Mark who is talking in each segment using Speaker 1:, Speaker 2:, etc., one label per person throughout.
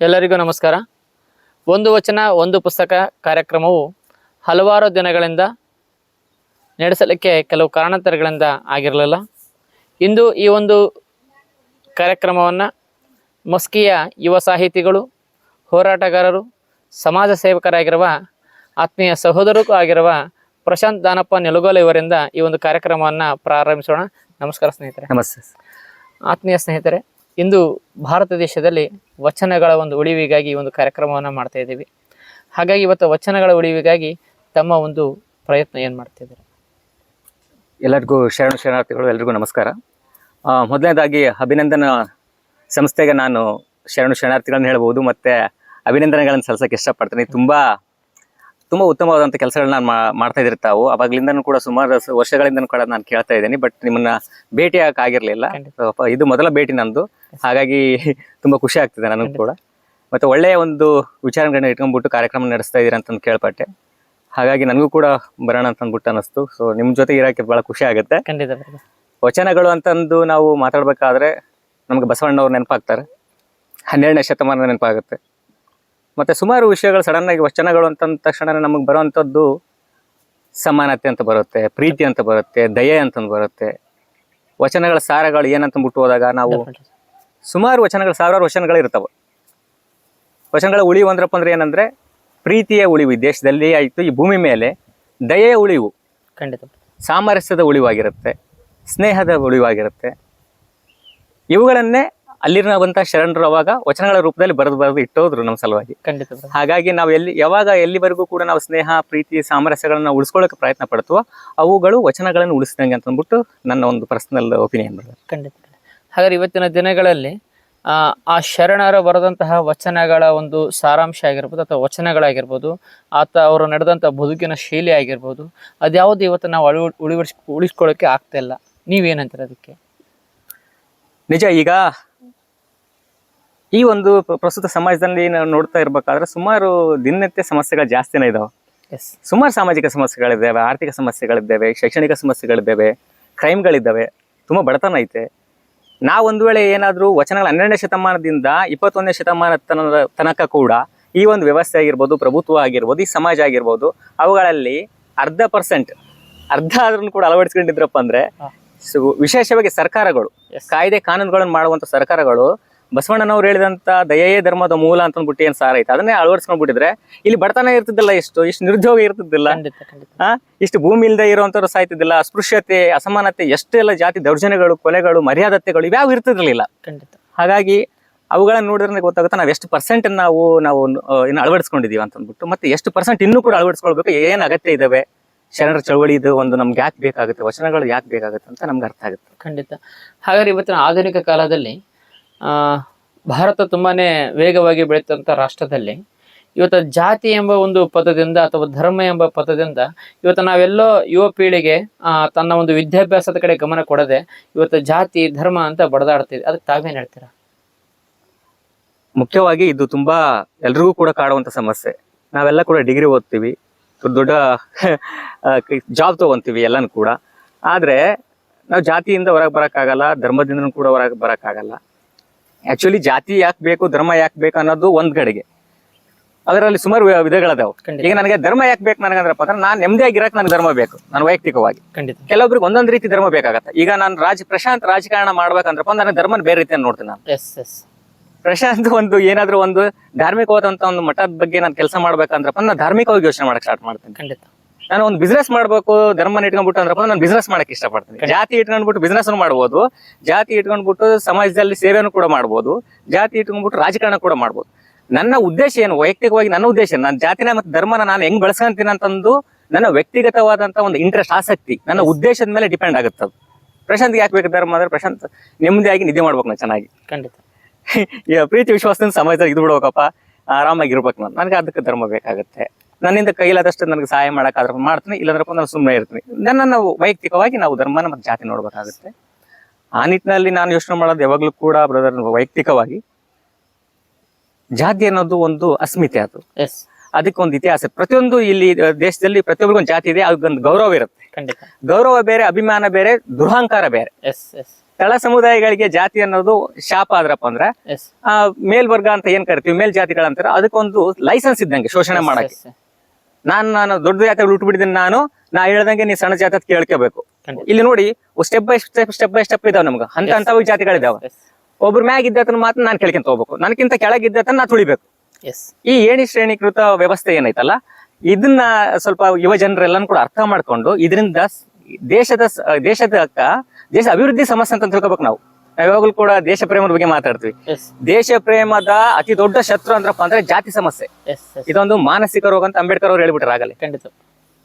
Speaker 1: ಎಲ್ಲರಿಗೂ ನಮಸ್ಕಾರ. ಒಂದು ವಚನ ಒಂದು ಪುಸ್ತಕ ಕಾರ್ಯಕ್ರಮವು ಹಲವಾರು ದಿನಗಳಿಂದ ನಡೆಸಲಿಕ್ಕೆ ಕೆಲವು ಕಾರಣಾಂತರಗಳಿಂದ ಆಗಿರಲಿಲ್ಲ. ಇಂದು ಈ ಒಂದು ಕಾರ್ಯಕ್ರಮವನ್ನು ಮಸ್ಕಿಯ ಯುವ ಸಾಹಿತಿಗಳು ಹೋರಾಟಗಾರರು ಸಮಾಜ ಸೇವಕರಾಗಿರುವ ಆತ್ಮೀಯ ಸಹೋದರರು ಆಗಿರುವ ಪ್ರಶಾಂತ್ ದಾನಪ್ಪ ನೆಲುಗೋಲ ಇವರಿಂದ ಈ ಒಂದು ಕಾರ್ಯಕ್ರಮವನ್ನು ಪ್ರಾರಂಭಿಸೋಣ. ನಮಸ್ಕಾರ ಸ್ನೇಹಿತರೆ.
Speaker 2: ನಮಸ್ತೆ.
Speaker 1: ಆತ್ಮೀಯ ಸ್ನೇಹಿತರೆ ಇಂದು ಭಾರತ ದೇಶದಲ್ಲಿ ವಚನಗಳ ಒಂದು ಉಳಿವಿಗಾಗಿ ಒಂದು ಕಾರ್ಯಕ್ರಮವನ್ನು ಮಾಡ್ತಾ ಇದ್ದೀವಿ. ಹಾಗಾಗಿ ಇವತ್ತು ವಚನಗಳ ಉಳಿವಿಗಾಗಿ ತಮ್ಮ ಒಂದು ಪ್ರಯತ್ನ ಏನು ಮಾಡ್ತಿದ್ದಾರೆ
Speaker 2: ಎಲ್ಲರಿಗೂ ಶರಣು ಶರಣಾರ್ಥಿಗಳು, ಎಲ್ರಿಗೂ ನಮಸ್ಕಾರ. ಮೊದಲನೇದಾಗಿ ಅಭಿನಂದನ ಸಂಸ್ಥೆಗೆ ನಾನು ಶರಣು ಶರಣಾರ್ಥಿಗಳನ್ನು ಹೇಳ್ಬೋದು, ಮತ್ತು ಅಭಿನಂದನೆಗಳನ್ನು ಸಲ್ಲಿಸಕ್ಕೆ ಇಷ್ಟಪಡ್ತೀನಿ. ತುಂಬಾ ತುಂಬಾ ಉತ್ತಮವಾದಂಥ ಕೆಲಸಗಳನ್ನ ನಾನು ಮಾಡ್ತಾ ಇದ್ದೀರಿ ತಾವು. ಅವಾಗ್ಲಿಂದನೂ ಕೂಡ ಸುಮಾರು ವರ್ಷಗಳಿಂದ ವರ್ಷಗಳಿಂದನೂ ಕೂಡ ನಾನು ಕೇಳ್ತಾ ಇದ್ದೀನಿ ಬಟ್ ನಿಮ್ಮನ್ನ ಭೇಟಿ ಆಗಿರ್ಲಿಲ್ಲ. ಇದು ಮೊದಲ ಭೇಟಿ ನಂದು. ಹಾಗಾಗಿ ತುಂಬಾ ಖುಷಿ ಆಗ್ತಿದೆ ನನಗೂ ಕೂಡ. ಮತ್ತೆ ಒಳ್ಳೆಯ ಒಂದು ವಿಚಾರಗಳನ್ನ ಇಟ್ಕೊಂಡ್ಬಿಟ್ಟು ಕಾರ್ಯಕ್ರಮ ನಡೆಸ್ತಾ ಇದ್ದೀರಾ ಅಂತಂದು ಕೇಳ್ಪಟ್ಟೆ. ಹಾಗಾಗಿ ನನಗೂ ಕೂಡ ಬರೋಣ ಅಂತ ಅಂದ್ಬಿಟ್ಟು ಅನಿಸ್ತು ಸೊ ನಿಮ್ ಜೊತೆ ಇರೋಕ್ಕೆ ಬಹಳ ಖುಷಿ ಆಗುತ್ತೆ. ವಚನಗಳು ಅಂತಂದು ನಾವು ಮಾತಾಡ್ಬೇಕಾದ್ರೆ ನಮ್ಗೆ ಬಸವಣ್ಣವ್ರು ನೆನಪಾಗ್ತಾರೆ. ಹನ್ನೆರಡನೇ ಶತಮಾನ ನೆನಪಾಗುತ್ತೆ. ಮತ್ತೆ ಸುಮಾರು ವಿಷಯಗಳು ಸಡನ್ ಆಗಿ ವಚನಗಳು ಅಂತ ಅಂದ ತಕ್ಷಣ ನಮಗೆ ಬರುವಂಥದ್ದು ಸಮಾನತೆ ಅಂತ ಬರುತ್ತೆ ಪ್ರೀತಿ ಅಂತ ಬರುತ್ತೆ ದಯೆ ಅಂತಂದು ಬರುತ್ತೆ. ವಚನಗಳ ಸಾರಗಳು ಏನಂತ ಬಿಟ್ಟು ಹೋದಾಗ ನಾವು ಸುಮಾರು ವಚನಗಳು ಸಾವಿರಾರು ವಚನಗಳು ಇರ್ತಾವೆ. ವಚನಗಳ ಉಳಿವು ಅಂದ್ರಪ್ಪ ಅಂದ್ರೆ ಏನಂದ್ರೆ ಪ್ರೀತಿಯ ಉಳಿವು ಈ ದೇಶದಲ್ಲಿ ಆಯಿತು ಈ ಭೂಮಿ ಮೇಲೆ ದಯೆಯ ಉಳಿವು
Speaker 1: ಖಂಡಿತ.
Speaker 2: ಸಾಮರಸ್ಯದ ಉಳಿವಾಗಿರುತ್ತೆ ಸ್ನೇಹದ ಉಳಿವಾಗಿರುತ್ತೆ. ಇವುಗಳನ್ನೇ ಅಲ್ಲಿರುವಂತಹ ಶರಣರು ಅವಾಗ ವಚನಗಳ ರೂಪದಲ್ಲಿ ಬರೆದು ಬರೆದು ಇಟ್ಟೋದ್ರು ನಮ್ಮ ಸಲುವಾಗಿ.
Speaker 1: ಖಂಡಿತ
Speaker 2: ಹಾಗಾಗಿ ನಾವು ಎಲ್ಲಿ ಯಾವಾಗ ಎಲ್ಲಿವರೆಗೂ ಕೂಡ ನಾವು ಸ್ನೇಹ ಪ್ರೀತಿ ಸಾಮರಸ್ಯಗಳನ್ನ ಉಳಿಸ್ಕೊಳ್ಳೋಕೆ ಪ್ರಯತ್ನ ಪಡ್ತೀವೋ ಅವುಗಳು ವಚನಗಳನ್ನು ಉಳಿಸಿದಂಗೆ ಅಂತ ಅಂದ್ಬಿಟ್ಟು ನನ್ನ ಒಂದು ಪರ್ಸನಲ್ ಒಪಿನಿಯನ್
Speaker 1: ಖಂಡಿತ ಹಾಗಾದ್ರೆ ಇವತ್ತಿನ ದಿನಗಳಲ್ಲಿ ಆ, ಶರಣರು ಬರೆದಂತಹ ವಚನಗಳ ಒಂದು ಸಾರಾಂಶ ಆಗಿರ್ಬೋದು ಅಥವಾ ವಚನಗಳಾಗಿರ್ಬೋದು ಆತ ಅವರು ನಡೆದಂಥ ಬದುಕಿನ ಶೈಲಿ ಆಗಿರ್ಬೋದು ಅದ್ಯಾವುದು ಇವತ್ತು ನಾವು ಅಳವ ಉಳಿವರ್ಸ್ ಉಳಿಸ್ಕೊಳ್ಳೋಕೆ ಆಗ್ತಾ ಇಲ್ಲ. ನೀವೇನಂತೀರ ಅದಕ್ಕೆ?
Speaker 2: ನಿಜ ಈಗ ಈ ಒಂದು ಪ್ರಸ್ತುತ ಸಮಾಜದಲ್ಲಿ ನಾವು ನೋಡ್ತಾ ಇರ್ಬೇಕಾದ್ರೆ ಸುಮಾರು ದಿನನಿತ್ಯ ಸಮಸ್ಯೆಗಳು ಜಾಸ್ತಿನೇ ಇದಾವೆ.
Speaker 1: ಎಸ್
Speaker 2: ಸುಮಾರು ಸಾಮಾಜಿಕ ಸಮಸ್ಯೆಗಳಿದ್ದಾವೆ ಆರ್ಥಿಕ ಸಮಸ್ಯೆಗಳಿದ್ದಾವೆ ಶೈಕ್ಷಣಿಕ ಸಮಸ್ಯೆಗಳಿದ್ದಾವೆ ಕ್ರೈಮ್ಗಳಿದ್ದಾವೆ ತುಂಬ ಬಡತನ ಐತೆ. ನಾವು ಒಂದು ವೇಳೆ ಏನಾದರೂ ವಚನಗಳ ಹನ್ನೆರಡನೇ ಶತಮಾನದಿಂದ ಇಪ್ಪತ್ತೊಂದನೇ ಶತಮಾನ ತನಕ ತನಕ ಕೂಡ ಈ ಒಂದು ವ್ಯವಸ್ಥೆ ಆಗಿರ್ಬೋದು ಪ್ರಭುತ್ವ ಆಗಿರ್ಬೋದು ಈ ಸಮಾಜ ಆಗಿರ್ಬೋದು ಅವುಗಳಲ್ಲಿ ಅರ್ಧ ಪರ್ಸೆಂಟ್ ಅರ್ಧ ಆದ್ರೂ ಕೂಡ ಅಳವಡಿಸ್ಕೊಂಡಿದ್ರಪ್ಪ ಅಂದ್ರೆ ಸು- ವಿಶೇಷವಾಗಿ ಸರ್ಕಾರಗಳು. ಕಾಯ್ದೆ ಕಾನೂನುಗಳನ್ನು ಮಾಡುವಂತ ಸರ್ಕಾರಗಳು ಬಸವಣ್ಣನವ್ರು ಹೇಳಿದಂತ ದಯೆಯೇ ಧರ್ಮದ ಮೂಲ ಅಂತ ಅಂದ್ಬಿಟ್ಟು ಏನ್ ಸಾರ ಐತೆ? ಅದನ್ನೇ ಅಳವಡಿಸ್ಕೊಂಡ್ಬಿಟ್ಟಿದ್ರೆ ಇಲ್ಲಿ ಬಡತನ ಇರ್ತಿದ್ದಿಲ್ಲ ಇಷ್ಟು ಇಷ್ಟು ನಿರುದ್ಯೋಗ ಇರ್ತಿದ್ದಿಲ್ಲ. ಇಷ್ಟು ಭೂಮಿ ಇಲ್ಲದೆ ಇರುವಂತವ್ರು ಸಾಯ್ತಿದ್ದಿಲ್ಲ ಅಸ್ಪೃಶ್ಯತೆ ಅಸಮಾನತೆ ಎಷ್ಟೆಲ್ಲ ಜಾತಿ ದೌರ್ಜನ್ಯಗಳು ಕೊಲೆಗಳು ಮರ್ಯಾದತೆಗಳು ಇವ್ಯಾವ ಇರ್ತಿರ್ಲಿಲ್ಲ.
Speaker 1: ಖಂಡಿತ.
Speaker 2: ಹಾಗಾಗಿ ಅವುಗಳನ್ನ ನೋಡಿದ್ರೆ ನನಗೆ ಗೊತ್ತಾಗುತ್ತೆ ನಾವು ಎಷ್ಟು ಪರ್ಸೆಂಟ್ ನಾವು ನಾವು ಇನ್ನು ಅಳವಡಿಸ್ಕೊಂಡಿದೀವಿ ಅಂತ ಅಂದ್ಬಿಟ್ಟು ಮತ್ತೆ ಎಷ್ಟು ಪರ್ಸೆಂಟ್ ಇನ್ನೂ ಕೂಡ ಅಳವಡಿಸ್ಕೊಳ್ಬೇಕು ಏನು ಅಗತ್ಯ ಇದಾವೆ? ಶರಣರ ಚಳವಳಿ ಇದು ಒಂದು ನಮ್ಗೆ ಯಾಕೆ ಬೇಕಾಗುತ್ತೆ? ವಚನಗಳು ಯಾಕೆ ಬೇಕಾಗುತ್ತೆ ಅಂತ ನಮ್ಗೆ ಅರ್ಥ ಆಗುತ್ತೆ.
Speaker 1: ಖಂಡಿತ. ಹಾಗಾದ್ರೆ ಇವತ್ತಿನ ಆಧುನಿಕ ಕಾಲದಲ್ಲಿ ಭಾರತ ತುಂಬಾನೇ ವೇಗವಾಗಿ ಬೆಳೀತಂಥ ರಾಷ್ಟ್ರದಲ್ಲಿ ಇವತ್ತು ಜಾತಿ ಎಂಬ ಒಂದು ಪದದಿಂದ ಅಥವಾ ಧರ್ಮ ಎಂಬ ಪದದಿಂದ ಇವತ್ತು ನಾವೆಲ್ಲೋ ಯುವ ಪೀಳಿಗೆ ತನ್ನ ಒಂದು ವಿದ್ಯಾಭ್ಯಾಸದ ಕಡೆ ಗಮನ ಕೊಡದೆ ಇವತ್ತು ಜಾತಿ, ಧರ್ಮ ಅಂತ ಬಡದಾಡ್ತಿದೆ. ಅದಕ್ಕೆ ತಾವೇನು ಹೇಳ್ತೀರಾ?
Speaker 2: ಮುಖ್ಯವಾಗಿ ಇದು ತುಂಬಾ ಎಲ್ರಿಗೂ ಕೂಡ ಕಾಡುವಂತ ಸಮಸ್ಯೆ. ನಾವೆಲ್ಲ ಕೂಡ ಡಿಗ್ರಿ ಓದ್ತೀವಿ. ದೊಡ್ಡ ದೊಡ್ಡ ಜಾಬ್ ತಗೊಂತೀವಿ ಎಲ್ಲನೂ ಕೂಡ. ಆದ್ರೆ ನಾವು ಜಾತಿಯಿಂದ ಹೊರಗೆ ಬರಕ್ಕಾಗಲ್ಲ ಧರ್ಮದಿಂದ ಕೂಡ ಹೊರಗೆ ಬರಕ್ಕಾಗಲ್ಲ. ಆಕ್ಚುಲಿ ಜಾತಿ ಯಾಕೆ ಬೇಕು ಧರ್ಮ ಯಾಕೆ ಬೇಕು ಅನ್ನೋದು ಒಂದ್ ಕಡೆಗೆ. ಅದರಲ್ಲಿ ಸುಮಾರು ವಿಧಗಳದಾವು. ಈಗ ನನಗೆ ಧರ್ಮ ಯಾಕೆ ಬೇಕು ನನಗಂದ್ರಪ್ಪ ಅಂದ್ರೆ ನಾನು ನೆಮ್ಮದಿಯಾಗಿರಕ್ ನನಗೆ ಧರ್ಮ ಬೇಕು ನಾನು ವೈಯಕ್ತಿಕವಾಗಿ.
Speaker 1: ಖಂಡಿತ.
Speaker 2: ಕೆಲವೊಬ್ರಿಗೆ ಒಂದೊಂದು ರೀತಿ ಧರ್ಮ ಬೇಕಾಗತ್ತೆ. ಈಗ ನಾನು ರಾಜ ಪ್ರಶಾಂತ್ ರಾಜಕಾರಣ ಮಾಡ್ಬೇಕಂದ್ರಪ್ಪ ನನಗೆ ಧರ್ಮನ ಬೇರೆ ರೀತಿಯನ್ನು ನೋಡ್ತೀನಿ ನಾನು. ಪ್ರಶಾಂತ್ ಒಂದು ಏನಾದ್ರೂ ಒಂದು ಧಾರ್ಮಿಕವಾದಂತ ಒಂದು ಮಠದ ಬಗ್ಗೆ ನಾನು ಕೆಲಸ ಮಾಡ್ಬೇಕಂದ್ರಪ್ಪ ನಾನು ಧಾರ್ಮಿಕವಾಗಿ ಯೋಚನೆ ಮಾಡಕ್ ಸ್ಟಾರ್ಟ್ ಮಾಡ್ತೀನಿ.
Speaker 1: ಖಂಡಿತ.
Speaker 2: ನಾನು ಒಂದು ಬಿಸ್ನೆಸ್ ಮಾಡ್ಬೇಕು ಧರ್ಮನ ಇಟ್ಕೊಂಡ್ಬಿಟ್ಟು ಅಂದ್ರಪ್ಪ ನಾನು ಬಿಸ್ನೆಸ್ ಮಾಡಕ್ಕೆ ಇಷ್ಟಪಡ್ತೀನಿ. ಜಾತಿ ಇಟ್ಕೊಂಡ್ಬಿಟ್ಟು ಬಿಸ್ನೆಸ್ ಮಾಡ್ಬೋದು. ಜಾತಿ ಇಟ್ಕೊಂಡ್ಬಿಟ್ಟು ಸಮಾಜದಲ್ಲಿ ಸೇವೆಯನ್ನು ಕೂಡ ಮಾಡ್ಬೋದು. ಜಾತಿ ಇಟ್ಕೊಂಡ್ಬಿಟ್ಟು ರಾಜಕಾರಣ ಕೂಡ ಮಾಡ್ಬೋದು. ನನ್ನ ಉದ್ದೇಶ ಏನು? ವೈಯಕ್ತಿಕವಾಗಿ ನನ್ನ ಉದ್ದೇಶ ನಾನು ಜಾತಿನ ಮತ್ತು ಧರ್ಮನ ನಾನು ಹೆಂಗ್ ಬೆಳೆಸ್ಕೊಂತೀನಿ ಅಂತಂದು ನನ್ನ ವ್ಯಕ್ತಿಗತವಾದಂತ ಒಂದು ಇಂಟ್ರೆಸ್ಟ್ ಆಸಕ್ತಿ ನನ್ನ ಉದ್ದೇಶದ ಮೇಲೆ ಡಿಪೆಂಡ್ ಆಗುತ್ತೆ ಅದು. ಪ್ರಶಾಂತ್ ಯಾಕೆ ಬೇಕು ಧರ್ಮ ಅಂದ್ರೆ ಪ್ರಶಾಂತ್ ನೆಮ್ಮದಿಯಾಗಿ ನಿದ್ದೆ ಮಾಡ್ಬೇಕು ನಾನು ಚೆನ್ನಾಗಿ.
Speaker 1: ಖಂಡಿತ.
Speaker 2: ಪ್ರೀತಿ ವಿಶ್ವಾಸದಿಂದ ಸಮಾಜದಲ್ಲಿ ಇದು ಬಿಡ್ಬೇಕಪ್ಪ ಆರಾಮಾಗಿರ್ಬೇಕು ನಾನು. ನನಗೆ ಅದಕ್ಕೆ ಧರ್ಮ ಬೇಕಾಗುತ್ತೆ. ನನ್ನಿಂದ ಕೈಲಾದಷ್ಟು ನನಗೆ ಸಹಾಯ ಮಾಡೋಕ್ಕಾದ್ರೆ ಮಾಡ್ತೀನಿ ಇಲ್ಲಾಂದ್ರಪ್ಪ ನಾನು ಸುಮ್ಮನೆ ಇರ್ತೀನಿ. ನನ್ನನ್ನು ವೈಯಕ್ತಿಕವಾಗಿ ನಾವು ಧರ್ಮನ ಮತ್ತು ಜಾತಿ ನೋಡ್ಬೇಕಾಗುತ್ತೆ. ಆ ನಿಟ್ಟಿನಲ್ಲಿ ನಾನು ಯೋಚನೆ ಮಾಡೋದು ಯಾವಾಗಲೂ ಕೂಡ ಬ್ರದರ್ ವೈಯಕ್ತಿಕವಾಗಿ. ಜಾತಿ ಅನ್ನೋದು ಒಂದು ಅಸ್ಮಿತೆ ಅದು.
Speaker 1: ಎಸ್
Speaker 2: ಅದಕ್ಕೆ ಒಂದು ಇತಿಹಾಸ. ಪ್ರತಿಯೊಂದು ಇಲ್ಲಿ ದೇಶದಲ್ಲಿ ಪ್ರತಿಯೊಬ್ಬರಿಗೂ ಒಂದು ಜಾತಿ ಇದೆ ಅದಕ್ಕೊಂದು ಗೌರವ ಇರುತ್ತೆ. ಗೌರವ ಬೇರೆ ಅಭಿಮಾನ ಬೇರೆ ದುರಹಂಕಾರ ಬೇರೆ. ತಳ ಸಮುದಾಯಗಳಿಗೆ ಜಾತಿ ಅನ್ನೋದು ಶಾಪ ಆದ್ರಪ್ಪ ಅಂದ್ರೆ ಆ ಮೇಲ್ವರ್ಗ ಅಂತ ಏನ್ ಕರಿತೀವಿ ಮೇಲ್ ಜಾತಿಗಳಂತಾರ ಅದಕ್ಕೊಂದು ಲೈಸೆನ್ಸ್ ಇದ್ದಂಗೆ ಶೋಷಣೆ ಮಾಡಕ್ಕೆ. ನಾನು ನಾನು ದೊಡ್ಡ ಜಾತಿ ಹುಟ್ಟುಬಿಟ್ಟಿದ್ದೀನಿ ನಾನು. ನಾ ಹೇಳ್ದಂಗೆ ನೀ ಸಣ್ಣ ಜಾತ್ರೆ ಕೇಳ್ಕೋಬೇಕು. ಇಲ್ಲಿ ನೋಡಿ step by step step by step ಇದಾವ ನಮ್ಗೆ. ಅಂತ ಅಂತವ ಜಾತಿಗಳಿದಾವ ಒಬ್ರ ಮ್ಯಾಗ ಇದ್ದತನ ಮಾತ್ರ ನಾನು ಕೇಳ್ಕೊಂತ ಹೋಗ್ಬೇಕು. ನನಗಿಂತ ಕೆಳಗಿದ್ದತನ ನಾ ತುಳಿಬೇಕು. ಈ ಏಣಿ ಶ್ರೇಣೀಕೃತ ವ್ಯವಸ್ಥೆ ಏನೈತಲ್ಲ ಇದನ್ನ ಸ್ವಲ್ಪ ಯುವ ಜನರೆಲ್ಲನೂ ಕೂಡ ಅರ್ಥ ಮಾಡ್ಕೊಂಡು ಇದರಿಂದ ದೇಶದ ದೇಶದ ದೇಶ ಅಭಿವೃದ್ಧಿ ಸಮಸ್ಯೆ ಅಂತ ತಿಳ್ಕೊಬೇಕು ನಾವು. ನಾವ್ ಯಾವಾಗಲೂ ಕೂಡ ದೇಶ ಪ್ರೇಮದ ಬಗ್ಗೆ ಮಾತಾಡ್ತೀವಿ. ದೇಶ ಪ್ರೇಮದ ಅತಿ ದೊಡ್ಡ ಶತ್ರು ಅಂದ್ರಪ್ಪ ಅಂದ್ರೆ ಜಾತಿ ಸಮಸ್ಯೆ. ಇದೊಂದು ಮಾನಸಿಕ ರೋಗ ಅಂತ ಅಂಬೇಡ್ಕರ್ ಅವ್ರು ಹೇಳ್ಬಿಟ್ರೆ ಆಗಲೇ.
Speaker 1: ಖಂಡಿತ.